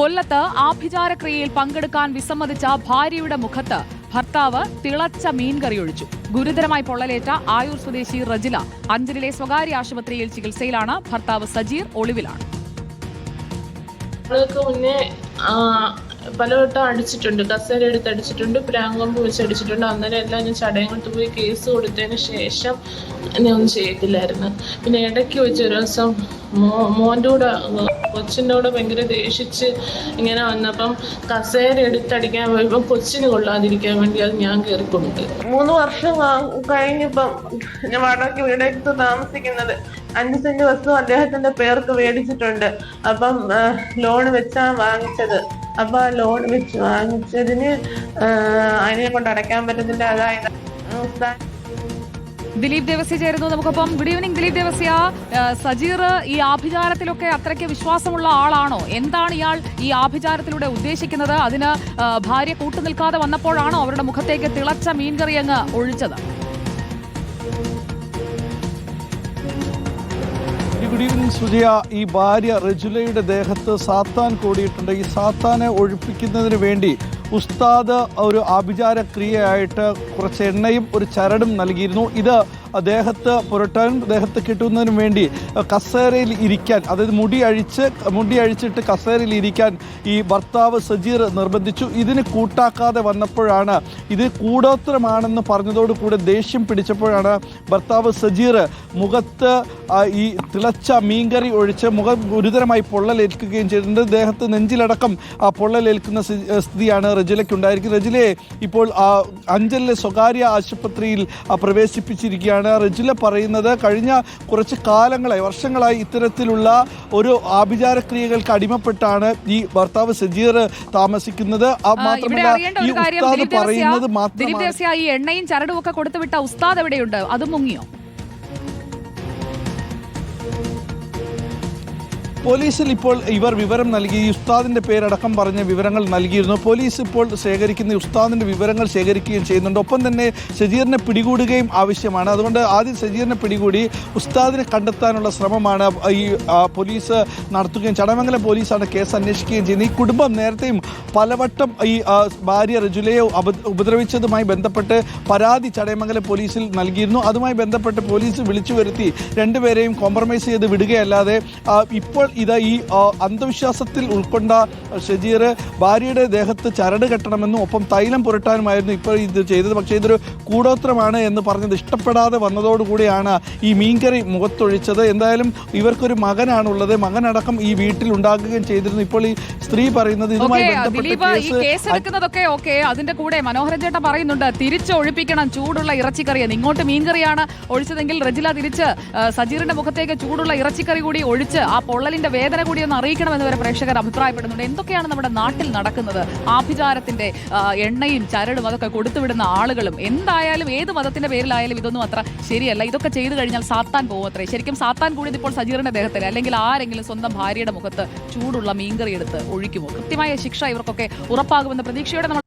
കൊല്ലത്ത് ആഭിചാരക്രിയയിൽ പങ്കെടുക്കാൻ വിസമ്മതിച്ച ഭാര്യയുടെ മുഖത്ത് ഭർത്താവ് തിളച്ച മീൻകറി ഒഴിച്ചു. ഗുരുതരമായി പൊള്ളലേറ്റ ആയൂർ സ്വദേശി റജില അഞ്ചലിലെ സ്വകാര്യ ആശുപത്രിയിൽ ചികിത്സയിലാണ് ഭർത്താവ് സജീർ ഒളിവിലാണ്. പലവട്ടം അടിച്ചിട്ടുണ്ട്. കസേര എടുത്ത് അടിച്ചിട്ടുണ്ട് പ്രാങ്കൊമ്പ് വെച്ച് അടിച്ചിട്ടുണ്ട്. അന്നേരം എല്ലാം ഞാൻ ചടയങ്ങോട്ട് പോയി കേസ് കൊടുത്തതിന് ശേഷം ഞാൻ ഒന്നും ചെയ്തില്ലായിരുന്നു. പിന്നെ ഇടയ്ക്ക് വെച്ച് ഒരു ദിവസം മോ മോന്റെ കൂടെ കൊച്ചിന്റെ കൂടെ ഭയങ്കര ദേഷിച്ച് ഇങ്ങനെ വന്നപ്പം കസേര എടുത്തടിക്കാൻ പോയപ്പോൾ കൊച്ചിന് കൊള്ളാതിരിക്കാൻ വേണ്ടി അത് ഞാൻ കയറിക്കൊണ്ട് മൂന്ന് വർഷം കഴിഞ്ഞപ്പം ഞാൻ വാടകയ്ക്ക് വീടെടുത്ത് താമസിക്കുന്നത് അഞ്ച് സെന്റ് വസ്തു അദ്ദേഹത്തിന്റെ പേർക്ക് മേടിച്ചിട്ടുണ്ട്. അപ്പം ലോൺ വെച്ചാണ് വാങ്ങിച്ചത്. അപ്പൊ ലോൺ വെച്ച് വാങ്ങിച്ചതിന് അതിനെ കൊണ്ട് അടയ്ക്കാൻ പറ്റത്തില്ല. അതായത് ദിലീപ് ദേവസ്യ ചേരുന്നു നമുക്കൊപ്പം. Good evening Dileep Devasya. Sajeer ഈ ആഭിചാരത്തിലൊക്കെ അത്രയ്ക്ക് വിശ്വാസമുള്ള ആളാണോ? എന്താണ് ഇയാൾ ഈ ആഭിചാരത്തിലൂടെ ഉദ്ദേശിക്കുന്നത്? അതിന് ഭാര്യ കൂട്ടുനിൽക്കാതെ വന്നപ്പോഴാണോ അവരുടെ മുഖത്തേക്ക് തിളച്ച മീൻകറി അങ്ങ് ഒഴിച്ചത്? ഗുഡ് ഈവനിങ് സുജയ ഈ ഭാര്യ റജുലയുടെ ദേഹത്ത് സാത്താൻ കൂടിയിട്ടുണ്ട്. ഈ സാത്താനെ ഒഴിപ്പിക്കുന്നതിന് വേണ്ടി ഉസ്താദ് ഒരു ആഭിചാര ക്രിയയായിട്ട് കുറച്ച് എണ്ണയും ഒരു ചരടും നൽകിയിരുന്നു. ഇത് ദേഹത്ത് പുരട്ടാനും ദേഹത്ത് കിട്ടുന്നതിനും വേണ്ടി കസേരയിൽ ഇരിക്കാൻ അതായത് മുടി അഴിച്ച് മുടി അഴിച്ചിട്ട് കസേരയിൽ ഇരിക്കാൻ ഈ ഭർത്താവ് സജീർ നിർബന്ധിച്ചു. ഇതിന് കൂട്ടാക്കാതെ വന്നപ്പോഴാണ് ഇത് കൂടോത്രമാണെന്ന് പറഞ്ഞതോടുകൂടെ ദേഷ്യം പിടിച്ചപ്പോഴാണ് ഭർത്താവ് സജീർ മുഖത്ത് ഈ തിളച്ച മീൻകറി ഒഴിച്ച് മുഖം ഗുരുതരമായി പൊള്ളലേൽക്കുകയും ചെയ്തിട്ടുണ്ട്. ദേഹത്ത് നെഞ്ചിലടക്കം ആ പൊള്ളലേൽക്കുന്ന സ്ഥിതിയാണ് റജിലയ്ക്ക് ഉണ്ടായിരിക്കുന്നത് റജിലയെ ഇപ്പോൾ അഞ്ചലിലെ സ്വകാര്യ ആശുപത്രിയിൽ ആ, പ്രവേശിപ്പിച്ചിരിക്കുകയാണ് റെജില പറയുന്നത്. കഴിഞ്ഞ കുറച്ച് കാലങ്ങളായി വർഷങ്ങളായി ഇത്തരത്തിലുള്ള ഒരു ആഭിചാരക്രിയകൾക്ക് അടിമപ്പെട്ടാണ് ഈ ഭർത്താവ് സജീർ താമസിക്കുന്നത്. മാത്രമല്ല ഈ ഉസ്താദ് പറയുന്നത് ദേവസ്യ ഈ എണ്ണയും ചരടും ഒക്കെ കൊടുത്തുവിട്ട ഉസ്താദ് എവിടെയുണ്ട്? അത് മുങ്ങിയോ? പോലീസിൽ ഇപ്പോൾ ഇവർ വിവരം നൽകി. ഉസ്താദിന്റെ പേരടക്കം പറഞ്ഞ വിവരങ്ങൾ നൽകിയിരുന്നു. പോലീസ് ഇപ്പോൾ ശേഖരിക്കുന്ന ഉസ്താദിന്റെ വിവരങ്ങൾ ശേഖരിക്കുകയും ചെയ്യുന്നുണ്ട്. ഒപ്പം തന്നെ ഷജീറിനെ പിടികൂടുകയും ആവശ്യമാണ്. അതുകൊണ്ട് ആദ്യം ഷജീറിനെ പിടികൂടി ഉസ്താദിനെ കണ്ടെത്താനുള്ള ശ്രമമാണ് ഈ പോലീസ് നടത്തുകയും ചടമംഗലം പോലീസാണ് കേസ് അന്വേഷിക്കുകയും ചെയ്യുന്നത്. ഈ കുടുംബം നേരത്തെയും പലവട്ടം ഈ ഭാര്യ റജുലയെ ഉപ- ഉപദ്രവിച്ചതുമായി ബന്ധപ്പെട്ട് പരാതി ചടയമംഗലം പോലീസിൽ നൽകിയിരുന്നു. അതുമായി ബന്ധപ്പെട്ട് പോലീസ് വിളിച്ചു വരുത്തി രണ്ടുപേരെയും കോംപ്രമൈസ് ചെയ്ത് വിടുകയല്ലാതെ ഇപ്പോൾ ഇത് ഈ അന്ധവിശ്വാസത്തിൽ ഉൾക്കൊണ്ട ഷജീർ ഭാര്യയുടെ ദേഹത്ത് ചരട് കെട്ടണമെന്നും ഒപ്പം തൈലം പുരട്ടാനുമായിരുന്നു ഇപ്പോൾ ഇത് ചെയ്തത്. പക്ഷേ ഇതൊരു കൂടോത്രമാണ് എന്ന് പറഞ്ഞത് ഇഷ്ടപ്പെടാതെ വന്നതോടുകൂടിയാണ് ഈ മീൻകറി മുഖത്തൊഴിച്ചത്. എന്തായാലും ഇവർക്കൊരു മകനാണുള്ളത്. മകനടക്കം ഈ വീട്ടിൽ ഉണ്ടാക്കുകയും ചെയ്തിരുന്നു. ഇപ്പോൾ ഈ സ്ത്രീ പറയുന്നത് ഇതുമായി ഓക്കെ ബന്ധപ്പെട്ട കേസ് എടുക്കുന്നതൊക്കെ ഓക്കെ. അതിന്റെ കൂടെ മനോഹരൻ ചേട്ടൻ പറയുന്നുണ്ട് തിരിച്ചൊഴിപ്പിക്കണം ചൂടുള്ള ഇറച്ചിക്കറി ഇങ്ങോട്ട് മീൻകറിയാണ് ഒഴിച്ചതെങ്കിൽ റജില തിരിച്ച് സജീറിന്റെ മുഖത്തേക്ക് ചൂടുള്ള ഇറച്ചിക്കറി കൂടി ഒഴിച്ച് ആ പൊള്ളലിന്റെ വേദന കൂടി ഒന്ന് അറിയിക്കണമെന്ന് വരെ പ്രേക്ഷകർ അഭിപ്രായപ്പെടുന്നുണ്ട്. എന്തൊക്കെയാണ് നമ്മുടെ നാട്ടിൽ നടക്കുന്നത്? ആഭിചാരത്തിന്റെ എണ്ണയും ചരടും അതൊക്കെ കൊടുത്തുവിടുന്ന ആളുകളും എന്തായാലും ഏത് മതത്തിന്റെ പേരിലായാലും ഇതൊന്നും അത്ര ശരിയല്ല. ഇതൊക്കെ ചെയ്തു കഴിഞ്ഞാൽ സാത്താൻ പോകും അത്രേ ശരിക്കും സാത്താൻ കൂടിയത് ഇപ്പോൾ സജീറിന്റെ ദേഹത്തിൽ അല്ലെങ്കിൽ ആരെങ്കിലും സ്വന്തം ഭാര്യയുടെ മുഖത്ത് ചൂടുള്ള മീൻകറി എടുത്ത് ഒഴിക്കുമോ? കൃത്യമായ ശിക്ഷ ഇവർക്കൊക്കെ ഉറപ്പാകുമെന്ന പ്രതീക്ഷയോടെ നമ്മൾ